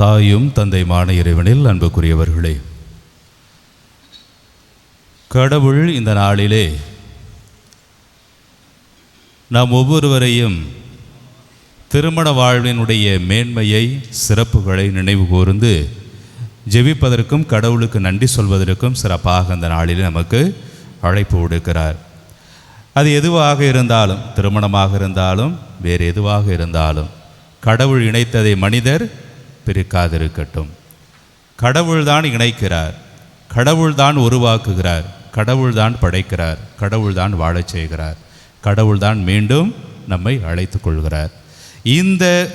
தாயும் தந்தைமான இறைவனில் அன்புக்குரியவர்களே கடவுள் இந்த நாளிலே நாம் ஒவ்வொருவரையும் திருமண வாழ்வினுடைய மேன்மையை சிறப்புகளை நினைவு கூர்ந்து ஜெபிப்பதற்கும் கடவுளுக்கு நன்றி சொல்வதற்கும் சிறப்பாக அந்த நாளில் நமக்கு அழைப்பு விடுக்கிறார். அது எதுவாக இருந்தாலும் திருமணமாக இருந்தாலும் வேறு எதுவாக இருந்தாலும் கடவுள் இணைத்ததை மனிதர் பிரிக்காதிருக்கட்டும். கடவுள்தான் இணைக்கிறார். கடவுள்தான் உருவாக்குகிறார். கடவுள்தான் படைக்கிறார். கடவுள்தான் வாழச் செய்கிறார். கடவுள்தான் மீண்டும் நம்மை அழைத்து கொள்கிறார். இந்த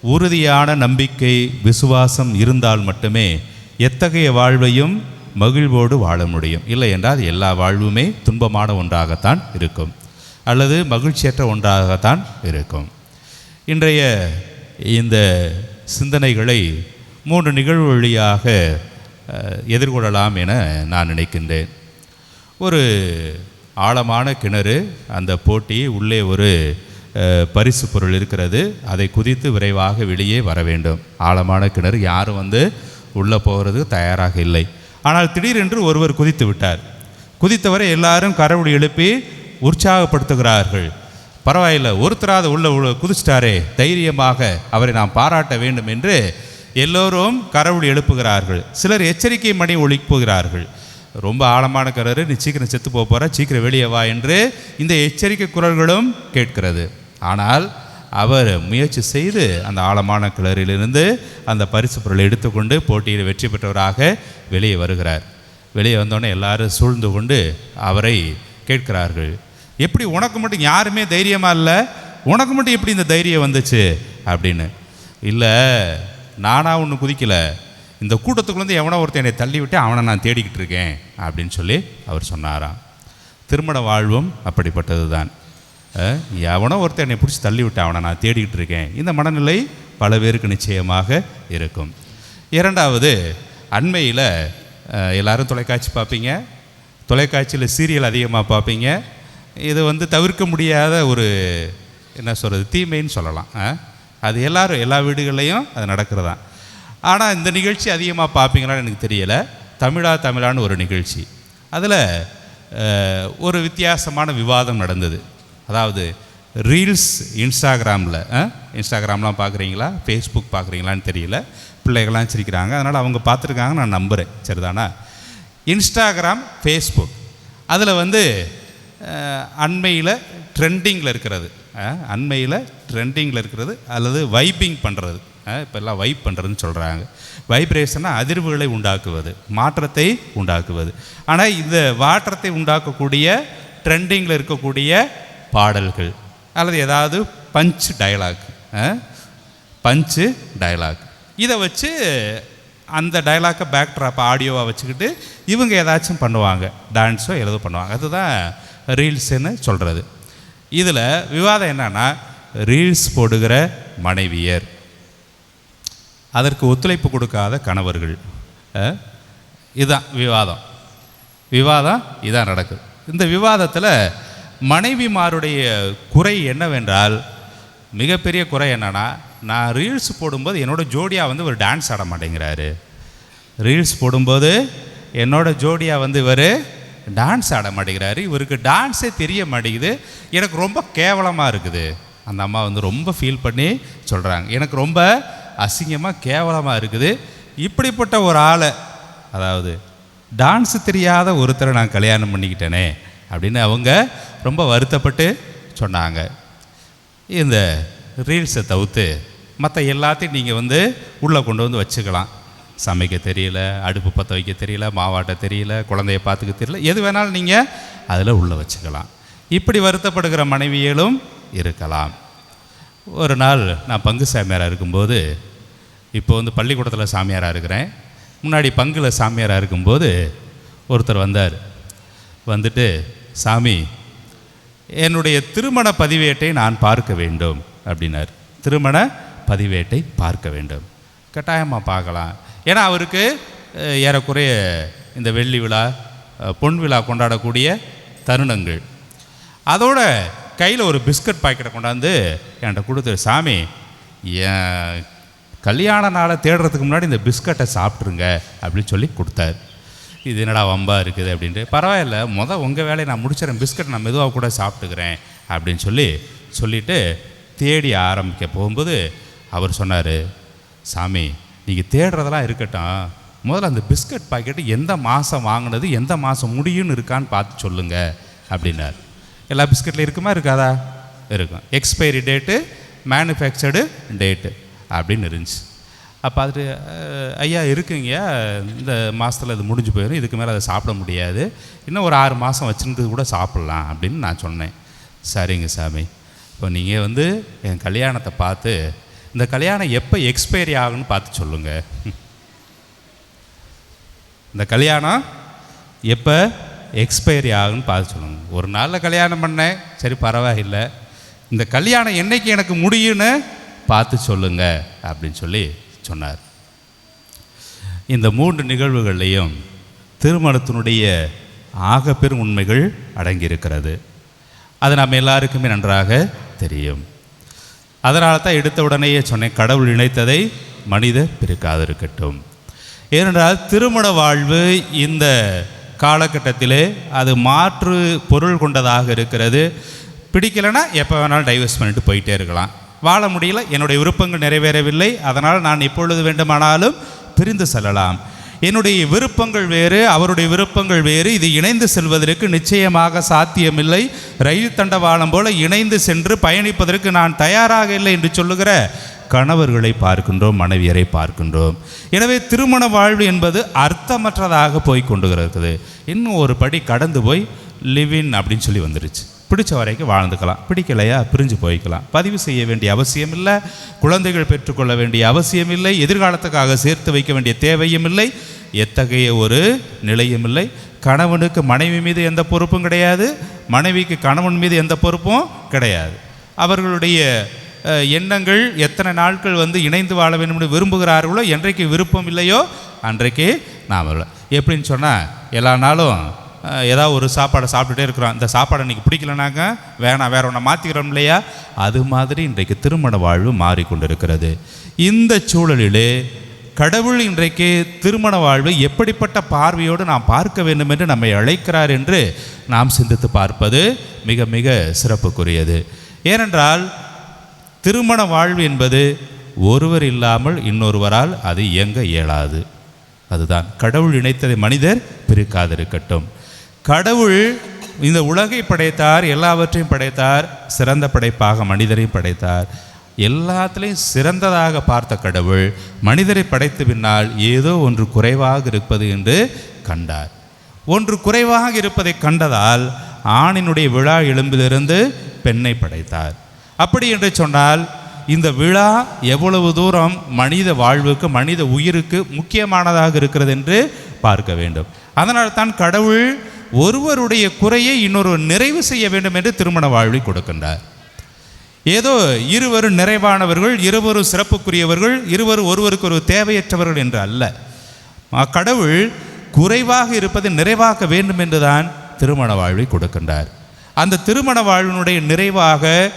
உறுதியான நம்பிக்கை விசுவாசம் இருந்தால் மட்டுமே எத்தகைய வாழ்வையும் மகிழ்வோடு வாழ முடியும். இல்லை என்றால் எல்லா வாழ்வுமே துன்பமான ஒன்றாகத்தான் இருக்கும். அல்லது மகிழ்ச்சியற்ற ஒன்றாகத்தான் இருக்கும். இன்றைய இந்த சிந்தனைகளை மூன்று நிகழ்வு வழியாக எதிர்கொள்ளலாம் என நான் நினைக்கின்றேன். ஒரு ஆழமான கிணறு அந்த போட்டி உள்ளே ஒரு பரிசு பொருள் இருக்கிறது. அதை குதித்து விரைவாக வெளியே வர வேண்டும். ஆழமான கிணறு யாரும் வந்து உள்ளே போகிறது தயாராக இல்லை. ஆனால் திடீரென்று ஒருவர் குதித்து விட்டார். குதித்தவரை எல்லாரும் கரவுடி எழுப்பி உற்சாகப்படுத்துகிறார்கள். பரவாயில்லை ஒருத்தராத உள்ள உள்ள குதிச்சிட்டாரே தைரியமாக அவரை நாம் பாராட்ட வேண்டும் என்று எல்லோரும் கரவுடி எழுப்புகிறார்கள். சிலர் எச்சரிக்கை மணி ஒழிப்புகிறார்கள் ரொம்ப ஆழமான கரரு நீ சீக்கிரம் செத்து போக போகிற சீக்கிரம் வெளியே வா என்று இந்த எச்சரிக்கை குரல்களும் கேட்கிறது. ஆனால் அவர் முயற்சி செய்து அந்த ஆழமான கிளறிலிருந்து அந்த பரிசு பொருளை எடுத்துக்கொண்டு போட்டியில் வெற்றி பெற்றவராக வெளியே வருகிறார். வெளியே வந்தோடனே எல்லாரும் சூழ்ந்து கொண்டு அவரை கேட்கிறார்கள். எப்படி உனக்கு மட்டும் யாருமே தைரியமாக இல்லை? உனக்கு மட்டும் எப்படி இந்த தைரியம் வந்துச்சு? அப்படின்னு. இல்லை நானா ஒன்று குதிக்கல. இந்த கூட்டத்துக்குள்ளேருந்து எவனோ ஒருத்தன் என்னை தள்ளிவிட்டு அவனை நான் தேடிக்கிட்டு இருக்கேன் அப்படின்னு சொல்லி அவர் சொன்னாராம். திருமண வாழ்வும் அப்படிப்பட்டது தான் எவனோ ஒருத்தன் என்னை பிடிச்சி தள்ளிவிட்டு அவனை நான் தேடிக்கிட்டு இருக்கேன். இந்த மனநிலை பல பேருக்கு நிச்சயமாக இருக்கும். இரண்டாவது அண்மையில் எல்லோரும் எல்லாரும் தொலைக்காட்சி பார்ப்பீங்க. தொலைக்காட்சியில் சீரியல் அதிகமாக பார்ப்பீங்க. இது வந்து தவிர்க்க முடியாத ஒரு என்ன சொல்கிறது தீமைன்னு சொல்லலாம். ஆ? அது எல்லாரும் எல்லா வீடுகள்லையும் அது நடக்கிறதான் ஆனால் இந்த நிகழ்ச்சி அதிகமாக பார்ப்பீங்களான்னு எனக்கு தெரியலை. தமிழா தமிழான்னு ஒரு நிகழ்ச்சி. அதில் ஒரு வித்தியாசமான விவாதம் நடந்தது. அதாவது ரீல்ஸ் இன்ஸ்டாகிராமில் இன்ஸ்டாகிராம்லாம் பார்க்குறீங்களா ஃபேஸ்புக் பார்க்குறீங்களான்னு தெரியல. பிள்ளைகள்லாம் சிரிக்கிறாங்க. அதனால் அவங்க பார்த்துருக்காங்க நான் நம்புகிறேன் சரிதானா? இன்ஸ்டாகிராம் ஃபேஸ்புக் அதில் வந்து அண்மையில் ட்ரெண்டிங்கில் இருக்கிறது. அண்மையில் ட்ரெண்டிங்கில் இருக்கிறது அல்லது வைப்பிங் பண்ணுறது இப்போ எல்லாம் வைப் பண்ணுறதுன்னு சொல்கிறாங்க வைப்ரேஷன்னா அதிர்வுகளை உண்டாக்குவது மாற்றத்தை உண்டாக்குவது. ஆனால் இந்த மாற்றத்தை உண்டாக்கக்கூடிய ட்ரெண்டிங்கில் இருக்கக்கூடிய பாடல்கள் அல்லது ஏதாவது பஞ்ச் டயலாக் பஞ்சு டயலாக் இதை வச்சு அந்த டயலாக்கை பேக்ட்ராப் ஆடியோவாக வச்சுக்கிட்டு இவங்க ஏதாச்சும் பண்ணுவாங்க. டான்ஸோ ஏதோ பண்ணுவாங்க. அதுதான் ரீல்ஸுன்னு சொல்கிறது இதில் விவாதம் என்னன்னா ரீல்ஸ் போடுகிற மனைவியர். அதற்கு ஒத்துழைப்பு கொடுக்காத கணவர்கள். இதுதான் விவாதம். விவாதம் இதான் நடக்குது. இந்த விவாதத்தில் மனைவிமாருடைய குறை என்னவென்றால் மிகப்பெரிய குறை என்னென்னா நான் ரீல்ஸ் போடும்போது என்னோட ஜோடியாக வந்து ஒரு டான்ஸ் ஆட மாட்டேங்கிறாரு. ரீல்ஸ் போடும்போது என்னோடய ஜோடியாக வந்து இவர் டான்ஸ் ஆட மாட்டேங்கிறாரு. இவருக்கு டான்ஸே தெரிய மாட்டேங்குது. எனக்கு ரொம்ப கேவலமாக இருக்குது. அந்த அம்மா வந்து ரொம்ப ஃபீல் பண்ணி சொல்கிறாங்க எனக்கு ரொம்ப அசிங்கமாக கேவலமாக இருக்குது. இப்படிப்பட்ட ஒரு ஆளை அதாவது டான்ஸ் தெரியாத ஒருத்தரை நான் கல்யாணம் பண்ணிக்கிட்டேனே அப்படின்னு அவங்க ரொம்ப வருத்தப்பட்டு சொன்னாங்க. இந்த ரீல்ஸை தவிர்த்து மற்ற எல்லாத்தையும் நீங்கள் வந்து உள்ளே கொண்டு வந்து வச்சுக்கலாம். சமைக்க தெரியல அடுப்பு பற்ற வைக்க தெரியல மாவாட்ட தெரியல குழந்தைய பார்த்துக்க தெரியல. எது வேணாலும் நீங்கள் அதில் உள்ளே வச்சுக்கலாம். இப்படி வருத்தப்படுகிற மனைவிகளும் இருக்கலாம். ஒரு நாள் நான் பங்கு சாமியாராக இருக்கும்போது இப்போ வந்து பள்ளிக்கூடத்தில் சாமியாராக இருக்கிறேன். முன்னாடி பங்குல சாமியாராக இருக்கும்போது ஒருத்தர் வந்தார். வந்துட்டு சாமி என்னுடைய திருமண பதிவேட்டை நான் பார்க்க வேண்டும் அப்படின்னார். திருமண பதிவேட்டை பார்க்க வேண்டும். கட்டாயமாக பார்க்கலாம். ஏன்னா அவருக்கு ஏறக்குறைய இந்த வெள்ளி விழா பொன் விழா கொண்டாடக்கூடிய தருணங்கள். அதோட கையில் ஒரு பிஸ்கட் பாக்கெட்டை கொண்டாந்து என்கிட்ட கொடுத்துரு சாமி என் கல்யாண நாளை தேடுறதுக்கு முன்னாடி இந்த பிஸ்கட்டை சாப்பிட்ருங்க அப்படின்னு சொல்லி கொடுத்தாரு. இது என்னடா வம்பா இருக்குது அப்படின்ட்டு. பரவாயில்ல மொதல் உங்கள் வேலையை நான் முடிச்சிடறேன் பிஸ்கட் நான் மெதுவாக கூட சாப்பிட்டுக்கிறேன் அப்படின்னு சொல்லி சொல்லிவிட்டு தேடி ஆரம்பிக்க போகும்போது அவர் சொன்னார் சாமி நீங்கள் தேடுறதெல்லாம் இருக்கட்டும். முதல்ல அந்த பிஸ்கட் பாக்கெட்டு எந்த மாதம் வாங்கினது எந்த மாதம் முடியும்னு இருக்கான்னு பார்த்து சொல்லுங்கள் அப்படின்னார். எல்லா பிஸ்கட்லையும் இருக்குமா இருக்காதா? இருக்கும். எக்ஸ்பைரி டேட்டு மேனுஃபேக்சர்டு டேட்டு அப்படின்னு இருந்துச்சு. அப்போ அது ஐயா இருக்குங்க. இந்த மாதத்தில் இது முடிஞ்சு போயிடும் இதுக்கு மேலே அதை சாப்பிட முடியாது. இன்னும் ஒரு ஆறு மாதம் வச்சுருந்து கூட சாப்பிட்லாம் அப்படின்னு நான் சொன்னேன். சரிங்க சாமி. இப்போ நீங்கள் வந்து என் கல்யாணத்தை பார்த்து இந்த கல்யாணம் எப்போ எக்ஸ்பைரி ஆகும்னு பார்த்து சொல்லுங்கள் இந்த கல்யாணம் எப்போ எக்ஸ்பைரி ஆகும்னு பார்த்து சொல்லுங்க. ஒரு நாளில் கல்யாணம் பண்ணேன். சரி பரவாயில்லை. இந்த கல்யாணம் என்னைக்கு எனக்கு முடியும்னு பார்த்து சொல்லுங்க அப்படின்னு சொல்லி சொன்னார். இந்த மூன்று நிகழ்வுகள்லையும் திருமணத்தினுடைய ஆகப்பெரும் உண்மைகள் அடங்கியிருக்கிறது. அது நம்ம எல்லாருக்குமே நன்றாக தெரியும். அதனால தான் எடுத்த உடனேயே சொன்னேன் கடவுள் இணைத்ததை மனித பிரிக்காதிருக்கட்டும் ஏனென்றால் திருமண வாழ்வு இந்த காலகட்டத்திலே அது மாற்று பொருள் கொண்டதாக இருக்கிறது. பிடிக்கலைன்னா எப்போ வேணாலும் டைவர்ஸ் பண்ணிட்டு போயிட்டே இருக்கலாம். வாழ முடியல என்னுடைய விருப்பங்கள் நிறைவேறவில்லை. அதனால் நான் எப்பொழுது வேண்டுமானாலும் பிரிந்து செல்லலாம். என்னுடைய விருப்பங்கள் வேறு அவருடைய விருப்பங்கள் வேறு. இது இணைந்து செல்வதற்கு நிச்சயமாக சாத்தியமில்லை. ரயில் தண்டவாளம் போல இணைந்து சென்று பயணிப்பதற்கு நான் தயாராக இல்லை என்று சொல்லுகிற கணவர்களை பார்க்கின்றோம் மனைவியரை பார்க்கின்றோம். எனவே திருமண வாழ்வு என்பது அர்த்தமற்றதாக போய் கொண்டு இருக்குது இன்னும் ஒரு படி கடந்து போய் லிவின் அப்படின்னு சொல்லி வந்துருச்சு. பிடிச்ச வரைக்கும் வாழ்ந்துக்கலாம். பிடிக்கலையா? பிரிஞ்சு போய்க்கலாம். பதிவு செய்ய வேண்டிய அவசியம் இல்லை குழந்தைகள் பெற்றுக்கொள்ள வேண்டிய அவசியம் இல்லை எதிர்காலத்துக்காக சேர்த்து வைக்க வேண்டிய தேவையும் இல்லை. எத்தகைய ஒரு நிலையும் இல்லை. கணவனுக்கு மனைவி மீது எந்த பொறுப்பும் கிடையாது. மனைவிக்கு கணவன் மீது எந்த பொறுப்பும் கிடையாது. அவர்களுடைய எண்ணங்கள் எத்தனை நாட்கள் வந்து இணைந்து வாழ வேண்டும் என்று விரும்புகிறார்களோ என்றைக்கு விருப்பம் இல்லையோ அன்றைக்கு நாம் எப்படின்னு சொன்னால் எல்லா நாளும் ஏதாவது ஒரு சாப்பாடை சாப்பிட்டுட்டே இருக்கிறோம். இந்த சாப்பாடை இன்றைக்கி பிடிக்கலனாக்க வேணாம் வேற ஒன்றை மாற்றிக்கிறோம் இல்லையா? அது மாதிரி இன்றைக்கு திருமண வாழ்வு மாறிக்கொண்டிருக்கிறது. இந்த சூழலிலே கடவுள் இன்றைக்கு திருமண வாழ்வை எப்படிப்பட்ட பார்வையோடு நாம் பார்க்க வேண்டும் என்று நம்மை அழைக்கிறார் என்று நாம் சிந்தித்து பார்ப்பது மிக மிக சிறப்புக்குரியது. ஏனென்றால் திருமண வாழ்வு என்பது ஒருவர் இல்லாமல் இன்னொருவரால் அது இயங்க இயலாது. அதுதான். கடவுள் இணைத்ததை மனிதர் பிரிக்காதிருக்கட்டும். கடவுள் இந்த உலகை படைத்தார் எல்லாவற்றையும் படைத்தார் சிறந்த படைப்பாக மனிதரையும் படைத்தார். எல்லாத்துலேயும் சிறந்ததாக பார்த்த கடவுள் மனிதரை படைத்த பின்னால் ஏதோ ஒன்று குறைவாக இருப்பது என்று கண்டார். ஒன்று குறைவாக இருப்பதை கண்டதால் ஆணினுடைய விழா எலும்பிலிருந்து பெண்ணை படைத்தார். அப்படி என்று சொன்னால் இந்த விழா எவ்வளவு தூரம் மனித வாழ்வுக்கு மனித உயிருக்கு முக்கியமானதாக இருக்கிறது என்று பார்க்க வேண்டும். அதனால் தான் கடவுள் ஒருவருடைய குறையை இன்னொரு நிறைவு செய்ய வேண்டும் என்று திருமண வாழ்வை கொடுக்கின்றார். ஏதோ இருவரும் நிறைவானவர்கள் இருவரும் சிறப்புக்குரியவர்கள் இருவரும் ஒருவருக்கு ஒரு தேவையற்றவர்கள் என்று அல்ல. கடவுள் குறைவாக இருப்பதை நிறைவாக்க வேண்டும் என்றுதான் திருமண வாழ்வை கொடுக்கின்றார். அந்த திருமண வாழ்வினுடைய நிறைவாக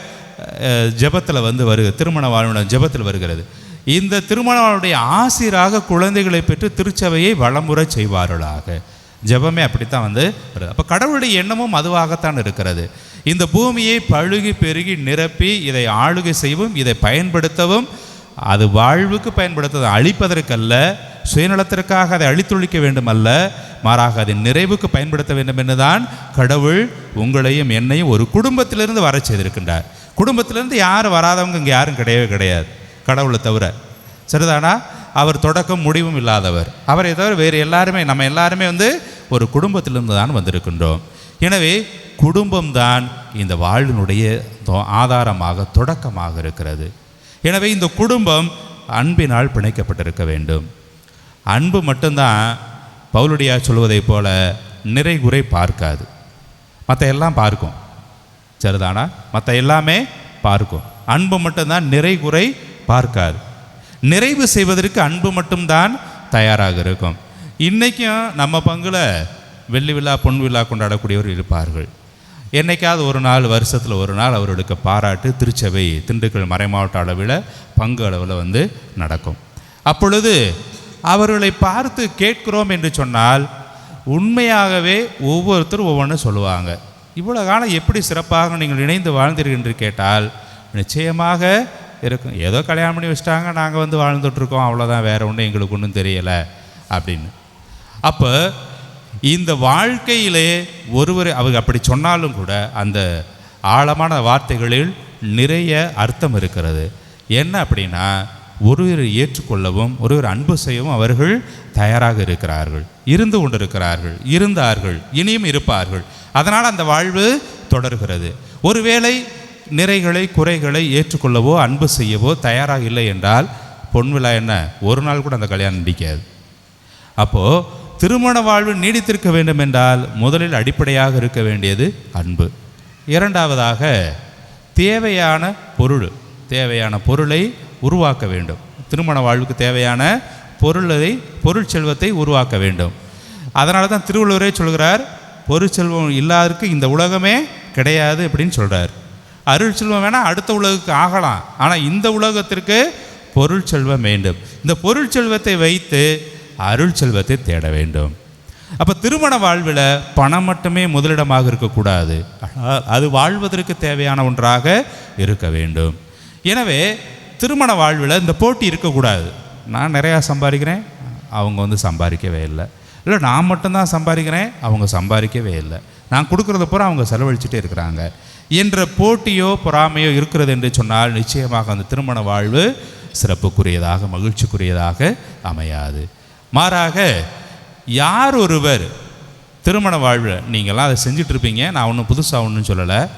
ஜெபத்தில் வந்து வருகிறது திருமண வாழ்வின ஜெபத்தில் வருகிறது. இந்த திருமணவாளுடைய ஆசிராக குழந்தைகளை பெற்று திருச்சபையை வளமுறை செய்வார்களாக. ஜெபமே அப்படித்தான் வந்து அப்போ கடவுளுடைய எண்ணமும் அதுவாகத்தான் இருக்கிறது. இந்த பூமியை பழுகி பெருகி நிரப்பி இதை ஆளுகை செய்யவும் இதை பயன்படுத்தவும் அது வாழ்வுக்கு பயன்படுத்த அழிப்பதற்கல்ல சுயநலத்திற்காக அதை அழித்தொழிக்க வேண்டும் அல்ல மாறாக அதன் நிறைவுக்கு பயன்படுத்த வேண்டும் என்றுதான் கடவுள் உங்களையும் என்னையும் ஒரு குடும்பத்திலிருந்து வர செய்திருக்கின்றார். குடும்பத்திலிருந்து யாரும் வராதவங்க இங்கே யாரும் கிடையவே கிடையாது. கடவுளை தவிர. சரிதானா? அவர் தொடக்கம் முடிவும் இல்லாதவர். அவரை தவிர வேறு எல்லாருமே நம்ம எல்லாருமே வந்து ஒரு குடும்பத்திலிருந்து தான் வந்திருக்கின்றோம். எனவே குடும்பம்தான் இந்த வாழ்வினுடைய தொ- ஆதாரமாக தொடக்கமாக இருக்கிறது. எனவே இந்த குடும்பம் அன்பினால் பிணைக்கப்பட்டிருக்க வேண்டும். அன்பு மட்டும்தான் பவுலுடையா சொல்வதைப் போல நிறைகுறை பார்க்காது. மற்ற எல்லாம் பார்க்கும். சரிதானா? மற்ற எல்லாமே பார்க்கும். அன்பு மட்டும்தான் நிறைகுறை பார்க்காது. நிறைவு செய்வதற்கு அன்பு மட்டும்தான் தயாராக இருக்கும். இன்றைக்கும் நம்ம பங்கில் வெள்ளி விழா பொன் விழா கொண்டாடக்கூடியவர் இருப்பார்கள். என்னைக்காவது ஒரு நாள் வருஷத்தில் ஒரு நாள் அவர்களுக்கு பாராட்டு திருச்சபை திண்டுக்கல் மறைமாவட்ட அளவில் பங்கு அளவில் வந்து நடக்கும். அப்பொழுது அவர்களை பார்த்து கேட்கிறோம் என்று சொன்னால் உண்மையாகவே ஒவ்வொருத்தரும் ஒவ்வொன்றும் சொல்லுவாங்க. இவ்வளோ காலம் எப்படி சிறப்பாக நீங்கள் இணைந்து வாழ்ந்தீர்கள் என்று கேட்டால் நிச்சயமாக இருக்கும். ஏதோ கல்யாணம் பண்ணி வச்சிட்டாங்க நாங்கள் வந்து வாழ்ந்துட்டுருக்கோம் அவ்வளோதான் வேறு ஒன்றும் எங்களுக்கு ஒன்றும் தெரியலை அப்படின்னு. அப்போ இந்த வாழ்க்கையிலே ஒருவர் அவங்க அப்படி சொன்னாலும் கூட அந்த ஆழமான வார்த்தைகளில் நிறைய அர்த்தம் இருக்கிறது. என்ன அப்படின்னா ஒருவரை ஏற்றுக்கொள்ளவும் ஒருவர் அன்பு செய்யவும் அவர்கள் தயாராக இருக்கிறார்கள். இருந்து கொண்டிருக்கிறார்கள் இருந்தார்கள் இனியும் இருப்பார்கள். அதனால் அந்த வாழ்வு தொடர்கிறது. ஒருவேளை நிறைகளை குறைகளை ஏற்றுக்கொள்ளவோ அன்பு செய்யவோ தயாராக இல்லை என்றால் பொன் விழா என்ன? ஒரு நாள் கூட அந்த கல்யாணம் நீடிக்காது அப்போது திருமண வாழ்வு நீடித்திருக்க வேண்டும் என்றால் முதலில் அடிப்படையாக இருக்க வேண்டியது அன்பு. இரண்டாவதாக தேவையான பொருள் தேவையான பொருளை உருவாக்க வேண்டும். திருமண வாழ்வுக்கு தேவையான பொருளை பொருள் செல்வத்தை உருவாக்க வேண்டும். அதனால தான் திருவள்ளுவரே சொல்கிறார் பொருட்செல்வம் இல்லாதருக்கு இந்த உலகமே கிடையாது அப்படின்னு சொல்கிறார் அருள் செல்வம் வேணால் அடுத்த உலகுக்கு ஆகலாம் ஆனால் இந்த உலகத்திற்கு பொருள் செல்வம் வேண்டும். இந்த பொருள் செல்வத்தை வைத்து அருள் செல்வத்தை தேட வேண்டும். அப்போ திருமண வாழ்வில் பணம் மட்டுமே முதலிடமாக இருக்கக்கூடாது. அது வாழ்வதற்கு தேவையான ஒன்றாக இருக்க வேண்டும். எனவே திருமண வாழ்வில் இந்த போட்டி இருக்கக்கூடாது. நான் நிறையா சம்பாதிக்கிறேன் அவங்க வந்து சம்பாதிக்கவே இல்லை. இல்லை நான் மட்டும்தான் சம்பாதிக்கிறேன் அவங்க சம்பாதிக்கவே இல்லை. நான் கொடுக்குறத பூரா அவங்க செலவழிச்சிட்டே இருக்கிறாங்க. என்ற போட்டியோ பொறாமையோ இருக்கிறது என்று சொன்னால் நிச்சயமாக அந்த திருமண வாழ்வு சிறப்புக்குரியதாக மகிழ்ச்சிக்குரியதாக அமையாது. மாறாக யார் ஒருவர் திருமண வாழ்வில் நீங்கள்லாம் அதை செஞ்சிட்ருப்பீங்க நான் ஒன்றும் புதுசாக ஒன்றும் சொல்லலை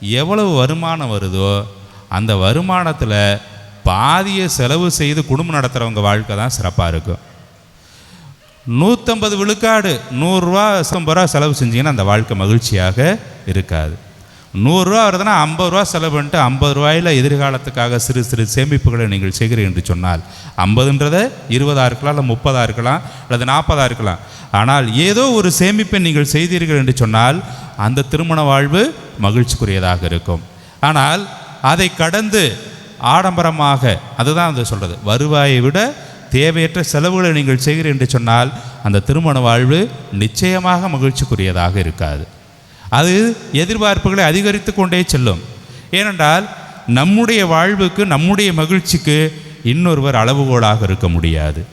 எவ்வளவு வருமானம் வருதோ அந்த வருமானத்தில் பாதியை செலவு செய்து குடும்பம் நடத்துகிறவங்க வாழ்க்கை தான் சிறப்பாக இருக்கும். நூற்றம்பது விழுக்காடு நூறுரூவா ஐம்பது ரூபா செலவு செஞ்சிங்கன்னா அந்த வாழ்க்கை மகிழ்ச்சியாக இருக்காது. நூறுரூவா வருதுன்னா ஐம்பது ரூபா செலவு பண்ணிட்டு ஐம்பது ரூபாயில் எதிர்காலத்துக்காக சிறு சிறு சேமிப்புகளை நீங்கள் செய்கிறீர்கள் என்று சொன்னால் ஐம்பதுன்றதை இருபதாக இருக்கலாம் இல்லை முப்பதாக இருக்கலாம் அல்லது நாற்பதாக இருக்கலாம். ஆனால் ஏதோ ஒரு சேமிப்பை நீங்கள் செய்தீர்கள் என்று சொன்னால் அந்த திருமண வாழ்வு மகிழ்ச்சிக்குரியதாக இருக்கும். ஆனால் அதை கடந்து ஆடம்பரமாக அதுதான் அது சொல்கிறது வருவாயை விட தேவையற்ற செலவுகளை நீங்கள் செய்கிறீர்கள் என்று சொன்னால் அந்த திருமண வாழ்வு நிச்சயமாக மகிழ்ச்சிக்குரியதாக இருக்காது. அது எதிர்பார்ப்புகளை அதிகரித்து கொண்டே செல்லும். ஏனென்றால் நம்முடைய வாழ்வுக்கு நம்முடைய மகிழ்ச்சிக்கு இன்னொருவர் அளவுகோலாக இருக்க முடியாது.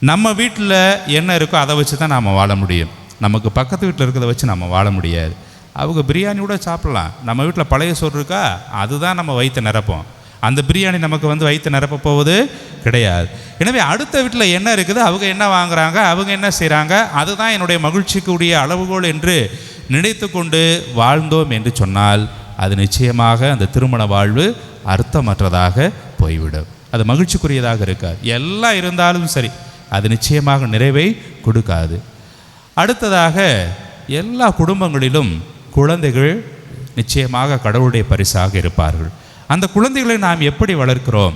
நம்ம வீட்டில் என்ன இருக்கோ அதை வச்சு தான் நாம் வாழ முடியும். நமக்கு பக்கத்து வீட்டில் இருக்கிறத வச்சு நம்ம வாழ முடியாது. அவங்க பிரியாணி கூட சாப்பிட்லாம். நம்ம வீட்டில் பழைய சோறு இருக்கா? அதுதான் நம்ம வயிற்று நிரப்போம். அந்த பிரியாணி நமக்கு வந்து வயிற்று நிரப்ப போவது கிடையாது. எனவே அடுத்த வீட்டில் என்ன இருக்குது? அவங்க என்ன வாங்குறாங்க? அவங்க என்ன செய்கிறாங்க அதுதான் என்னுடைய மகிழ்ச்சிக்குரிய அளவுகோல் என்று நினைத்து கொண்டு வாழ்ந்தோம் என்று சொன்னால் அது நிச்சயமாக அந்த திருமண வாழ்வு அர்த்தமற்றதாக போய்விடும். அது மகிழ்ச்சிக்குரியதாக இருக்காது. எல்லாம் இருந்தாலும் சரி அது நிச்சயமாக நிறைவை கொடுக்காது. அடுத்ததாக எல்லா குடும்பங்களிலும் குழந்தைகள் நிச்சயமாக கடவுளுடைய பரிசாக இருப்பார்கள். அந்த குழந்தைகளை நாம் எப்படி வளர்க்கிறோம்?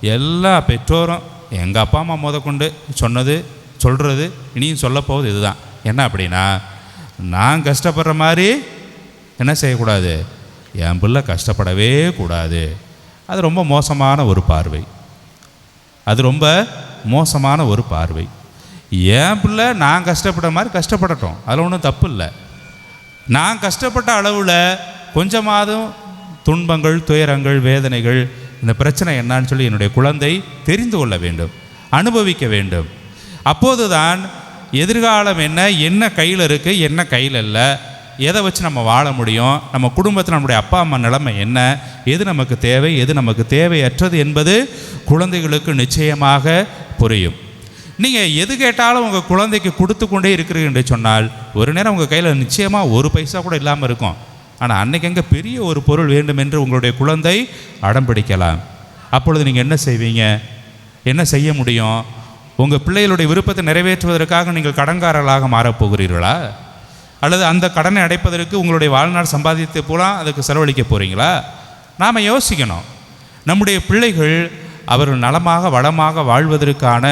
எல்லா பெற்றோரும் எங்கள் அப்பா அம்மா முதற்கொண்டு சொன்னது சொல்கிறது இனியும் சொல்லப் போவது இதுதான். என்ன அப்படின்னா நான் கஷ்டப்படுற மாதிரி என்ன செய்யக்கூடாது? என் பிள்ளை கஷ்டப்படவே கூடாது. அது ரொம்ப மோசமான ஒரு பார்வை. அது ரொம்ப மோசமான ஒரு பார்வை. என் பிள்ளை நான் கஷ்டப்படுற மாதிரி கஷ்டப்படட்டும். அதில் ஒன்றும் தப்பு இல்லை. நான் கஷ்டப்பட்ட அளவில் கொஞ்சமாதும் துன்பங்கள் துயரங்கள் வேதனைகள் இந்த பிரச்சனை என்னான்னு சொல்லி என்னுடைய குழந்தை தெரிந்து கொள்ள வேண்டும். அனுபவிக்க வேண்டும். அப்போதுதான் எதிர்காலம் என்ன என்ன கையில் இருக்குது என்ன கையில் இல்லை எதை வச்சு நம்ம வாழ முடியும் நம்ம குடும்பத்தில் நம்முடைய அப்பா அம்மா நிலைமை என்ன எது நமக்கு தேவை எது நமக்கு தேவையற்றது என்பது குழந்தைகளுக்கு நிச்சயமாக புரியும். நீங்கள் எது கேட்டாலும் உங்கள் குழந்தைக்கு கொடுத்து கொண்டே இருக்கிறீர்கள் என்று சொன்னால் ஒரு நேரம் உங்கள் கையில் நிச்சயமாக ஒரு பைசா கூட இல்லாமல் இருக்கும். ஆனால் அன்னைக்கு எங்கே பெரிய ஒரு பொருள் வேண்டும் என்று உங்களுடைய குழந்தை அடம் பிடிக்கலாம். அப்பொழுது நீங்கள் என்ன செய்வீங்க? என்ன செய்ய முடியும்? உங்கள் பிள்ளைகளுடைய விருப்பத்தை நிறைவேற்றுவதற்காக நீங்கள் கடன்காரர்களாக மாறப்போகிறீர்களா? அல்லது அந்த கடனை அடைப்பதற்கு உங்களுடைய வாழ்நாள் சம்பாதித்து போலாம் அதுக்கு செலவழிக்க போகிறீங்களா நாம் யோசிக்கணும். நம்முடைய பிள்ளைகள் அவர்கள் நலமாக வளமாக வாழ்வதற்கான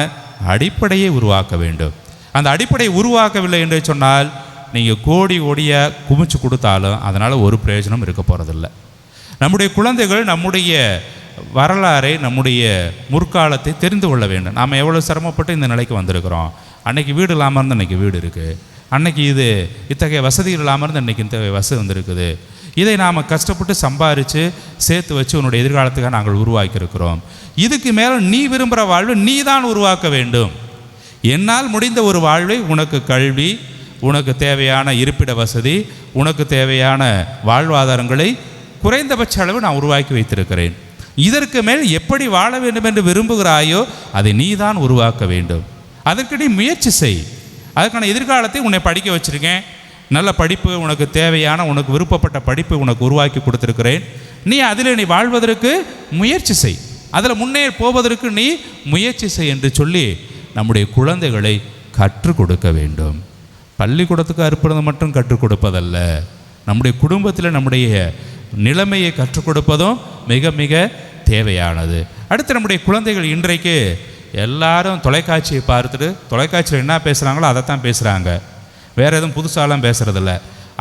அடிப்படையை உருவாக்க வேண்டும். அந்த அடிப்படையை உருவாக்கவில்லை என்று சொன்னால் நீங்கள் கோடி கோடியாக குமிச்சு கொடுத்தாலும் அதனால் ஒரு பிரயோஜனம் இருக்க போகிறதில்ல நம்முடைய குழந்தைகள் நம்முடைய வரலாறை நம்முடைய முற்காலத்தை தெரிந்து கொள்ள வேண்டும். நாம் எவ்வளோ சிரமப்பட்டு இந்த நிலைக்கு வந்திருக்கிறோம். அன்னைக்கு வீடு இல்லாமல் இருந்து அன்றைக்கி வீடு இருக்குது அன்னைக்கு இது இத்தகைய வசதிகள் இல்லாமல் இருந்து அன்றைக்கி இத்தகைய வசதி வந்திருக்குது. இதை நாம் கஷ்டப்பட்டு சம்பாரித்து சேர்த்து வச்சு உன்னுடைய எதிர்காலத்துக்காக நாங்கள் உருவாக்கியிருக்கிறோம். இதுக்கு மேலே நீ விரும்புகிற வாழ்வு நீ தான் உருவாக்க வேண்டும். என்னால் முடிந்த ஒரு வாழ்வை உனக்கு கல்வி உனக்கு தேவையான இருப்பிட வசதி உனக்கு தேவையான வாழ்வாதாரங்களை குறைந்தபட்ச அளவு நான் உருவாக்கி வைத்திருக்கிறேன். இதற்கு மேல் எப்படி வாழ வேண்டும் என்று விரும்புகிறாயோ அதை நீ தான் உருவாக்க வேண்டும். அதற்கு நீ முயற்சி செய். அதற்கான எதிர்காலத்தை உன்னை படிக்க வச்சிருக்கேன். நல்ல படிப்பு உனக்கு தேவையான உனக்கு விருப்பப்பட்ட படிப்பு உனக்கு உருவாக்கி கொடுத்துருக்கிறேன். நீ அதில் நீ வாழ்வதற்கு முயற்சி செய். அதில் முன்னே போவதற்கு நீ முயற்சி செய் என்று சொல்லி நம்முடைய குழந்தைகளை கற்றுக் கொடுக்க வேண்டும். பள்ளிக்கூடத்துக்கு அற்புதம் மட்டும் கற்றுக் கொடுப்பதல்ல. நம்முடைய குடும்பத்தில் நம்முடைய நிலைமையை கற்றுக் கொடுப்பதும் மிக மிக தேவையானது. அடுத்து நம்முடைய குழந்தைகள் இன்றைக்கு எல்லாரும் தொலைக்காட்சியை பார்த்துட்டு தொலைக்காட்சியில் என்ன பேசுகிறாங்களோ அதை தான் பேசுகிறாங்க வேறு எதுவும் புதுசாலாம் பேசுகிறதில்ல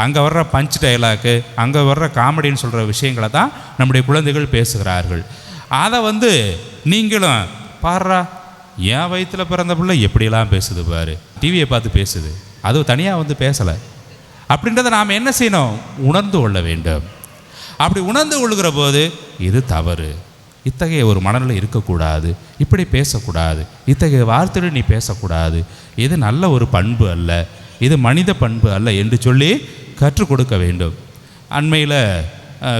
அங்கே வர்ற பஞ்ச் டைலாக்கு அங்கே வர்ற காமெடின்னு சொல்கிற விஷயங்களை தான் நம்முடைய குழந்தைகள் பேசுகிறார்கள். அதை வந்து நீங்களும் பாடுறா என் வயிற்றில் பிறந்த பிள்ளை எப்படிலாம் பேசுது பாரு. டிவியை பார்த்து பேசுது. அது தனியாக வந்து பேசலை. அப்படின்றத நாம் என்ன செய்யணும்? உணர்ந்து கொள்ள வேண்டும். அப்படி உணர்ந்து கொள்கிற போது இது தவறு. இத்தகைய ஒரு மனநிலை இருக்கக்கூடாது. இப்படி பேசக்கூடாது. இத்தகைய வார்த்தைகள் நீ பேசக்கூடாது. இது நல்ல ஒரு பண்பு அல்ல. இது மனித பண்பு அல்ல என்று சொல்லி கற்றுக் கொடுக்க வேண்டும். அண்மையில்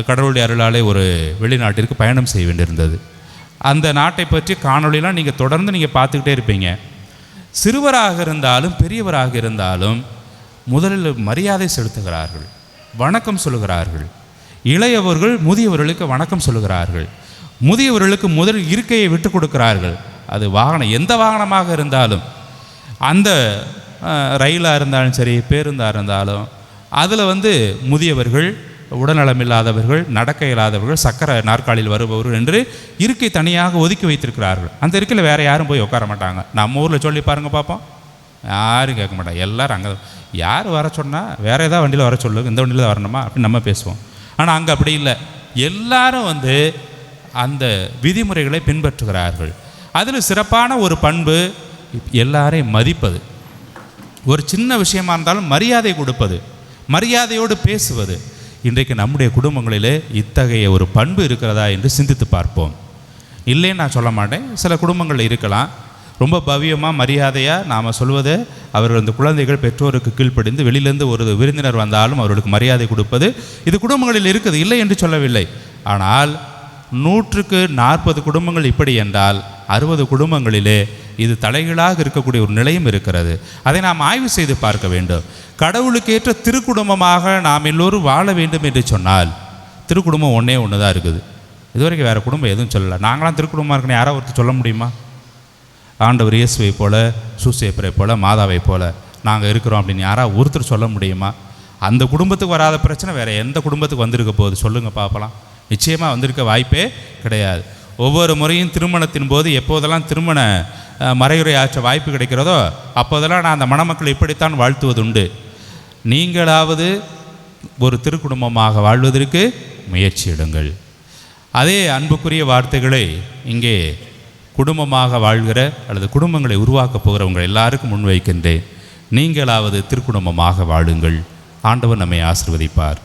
கடவுளுடைய அருளாலே ஒரு வெளிநாட்டிற்கு பயணம் செய்ய வேண்டியிருந்தது. அந்த நாட்டை பற்றி காணொளிலாம் நீங்கள் தொடர்ந்து நீங்கள் பார்த்துக்கிட்டே இருப்பீங்க. சிறுவராக இருந்தாலும் பெரியவராக இருந்தாலும் முதலில் மரியாதை செலுத்துகிறார்கள். வணக்கம் சொல்லுகிறார்கள். இளையவர்கள் முதியவர்களுக்கு வணக்கம் சொல்லுகிறார்கள். முதியவர்களுக்கு முதல் இருக்கையை விட்டு கொடுக்கிறார்கள். அது வாகனம் எந்த வாகனமாக இருந்தாலும் அந்த ரயிலாக இருந்தாலும் சரி பேருந்தாக இருந்தாலும் அதில் வந்து முதியவர்கள் உடல்நலம் இல்லாதவர்கள் நடக்க இல்லாதவர்கள் சக்கர நாற்காலியில் வருபவர்கள் என்று இருக்கை தனியாக ஒதுக்கி வைத்திருக்கிறார்கள். அந்த இருக்கையில் வேறு யாரும் போய் உட்கார மாட்டாங்க. நம்ம ஊரில் சொல்லி பாருங்கள் பார்ப்போம் யாரும் கேட்க மாட்டாங்க. எல்லோரும் அங்கே யார் வர சொன்னால் வேறு ஏதாவது வண்டியில் வர சொல்லு இந்த வண்டியில் தான் வரணுமா அப்படின்னு நம்ம பேசுவோம். ஆனால் அங்கே அப்படி இல்லை. எல்லாரும் வந்து அந்த விதிமுறைகளை பின்பற்றுகிறார்கள். அதில் சிறப்பான ஒரு பண்பு எல்லாரையும் மதிப்பது. ஒரு சின்ன விஷயமா இருந்தாலும் மரியாதை கொடுப்பது. மரியாதையோடு பேசுவது. இன்றைக்கு நம்முடைய குடும்பங்களிலே இத்தகைய ஒரு பண்பு இருக்கிறதா என்று சிந்தித்து பார்ப்போம். இல்லைன்னு நான் சொல்ல மாட்டேன். சில குடும்பங்கள் இருக்கலாம். ரொம்ப பவ்யமாக மரியாதையாக நாம் சொல்வது அவர்கள் அந்த குழந்தைகள் பெற்றோருக்கு கீழ்ப்படிந்து வெளியிலேருந்து ஒரு விருந்தினர் வந்தாலும் அவர்களுக்கு மரியாதை கொடுப்பது இது குடும்பங்களில் இருக்குது இல்லை என்று சொல்லவில்லை. ஆனால் நூற்றுக்கு நாற்பது குடும்பங்கள் இப்படி என்றால் அறுபது குடும்பங்களிலே இது தலைகீழாக இருக்கக்கூடிய ஒரு நிலையும் இருக்கிறது. அதை நாம் ஆய்வு செய்து பார்க்க வேண்டும். கடவுளுக்கேற்ற திருக்குடும்பமாக நாம் எல்லோரும் வாழ வேண்டும் என்று சொன்னால் திருக்குடும்பம் ஒன்றே ஒன்று தான் இருக்குது. இதுவரைக்கும் வேறு குடும்பம் எதுவும் சொல்லலை. நாங்களாம் திருக்குடும்பமாக இருக்கணும். யாரோ ஒருத்தர் சொல்ல முடியுமா? ஆண்டவர் இயேசுவை போல சூசேப்பரை போல மாதாவை போல நாங்கள் இருக்கிறோம் அப்படின்னு யாராவது ஒருத்தர் சொல்ல முடியுமா? அந்த குடும்பத்துக்கு வராத பிரச்சனை வேறு எந்த குடும்பத்துக்கு வந்திருக்க போகுது? சொல்லுங்கள் பார்க்கலாம் நிச்சயமாக வந்திருக்க வாய்ப்பே கிடையாது. ஒவ்வொரு முறையும் திருமணத்தின் போது எப்போதெல்லாம் திருமண அஹ், மறையுரை ஆற்ற வாய்ப்பு கிடைக்கிறதோ அப்போதெல்லாம் நான் அந்த மணமக்களை இப்படித்தான் வாழ்த்துவதுண்டு. நீங்களாவது ஒரு திருக்குடும்பமாக வாழ்வதற்கு முயற்சியிடுங்கள் அதே அன்புக்குரிய வார்த்தைகளை இங்கே குடும்பமாக வாழ்கிற அல்லது குடும்பங்களை உருவாக்கப் போகிறவங்க எல்லாருக்கும் முன்வைக்கின்றேன். நீங்களாவது திருக்குடும்பமாக வாழுங்கள். ஆண்டவர் நம்மை ஆசிர்வதிப்பார்.